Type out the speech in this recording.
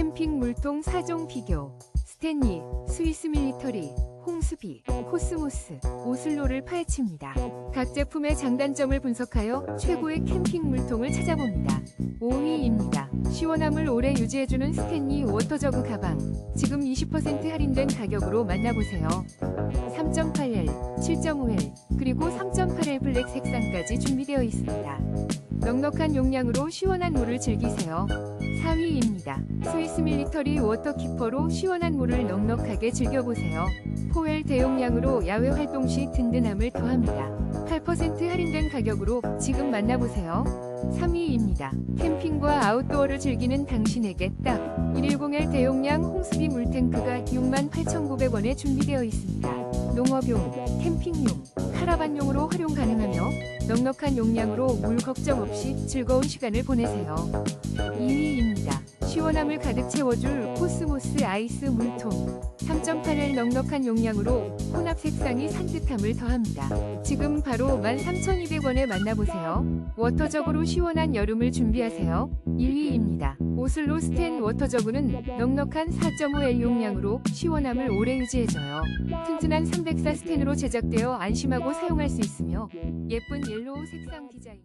캠핑 물통 4종 비교 스탠리, 스위스 밀리터리, 홍수비, 코스모스, 오슬로를 파헤칩니다. 각 제품의 장단점을 분석하여 최고의 캠핑 물통을 찾아봅니다. 5위입니다. 시원함을 오래 유지해주는 스탠리 워터저그 가방. 지금 20% 할인된 가격으로 만나보세요. 3.8L, 7.5L, 그리고 3.8L 블랙 색상까지 준비되어 있습니다. 넉넉한 용량으로 시원한 물을 즐기세요. 4위입니다. 스위스 밀리터리 워터키퍼로 시원한 물을 넉넉하게 즐겨보세요. 포엘 대용량으로 야외 활동 시 든든함을 더합니다. 8% 할인된 가격으로 지금 만나보세요. 3위입니다. 캠핑과 아웃도어를 즐기는 당신에게 딱 110L 대용량 홍수비 물탱크가 68,900원에 준비되어 있습니다. 농업용, 캠핑용, 카라반용으로 활용 가능하며 넉넉한 용량으로 물 걱정 없이 즐거운 시간을 보내세요. 2위입니다. 시원함을 가득 채워줄 코스모스 아이스 물통. 3.8L 넉넉한 용량으로 혼합 색상이 산뜻함을 더합니다. 지금 바로 13,200원에 만나보세요. 워터저그로 시원한 여름을 준비하세요. 1위입니다. 오슬로 스텐 워터 저그는 넉넉한 4.5L 용량으로 시원함을 오래 유지해줘요. 튼튼한 304 스텐으로 제작되어 안심하고 사용할 수 있으며 예쁜 옐로우 색상 디자인이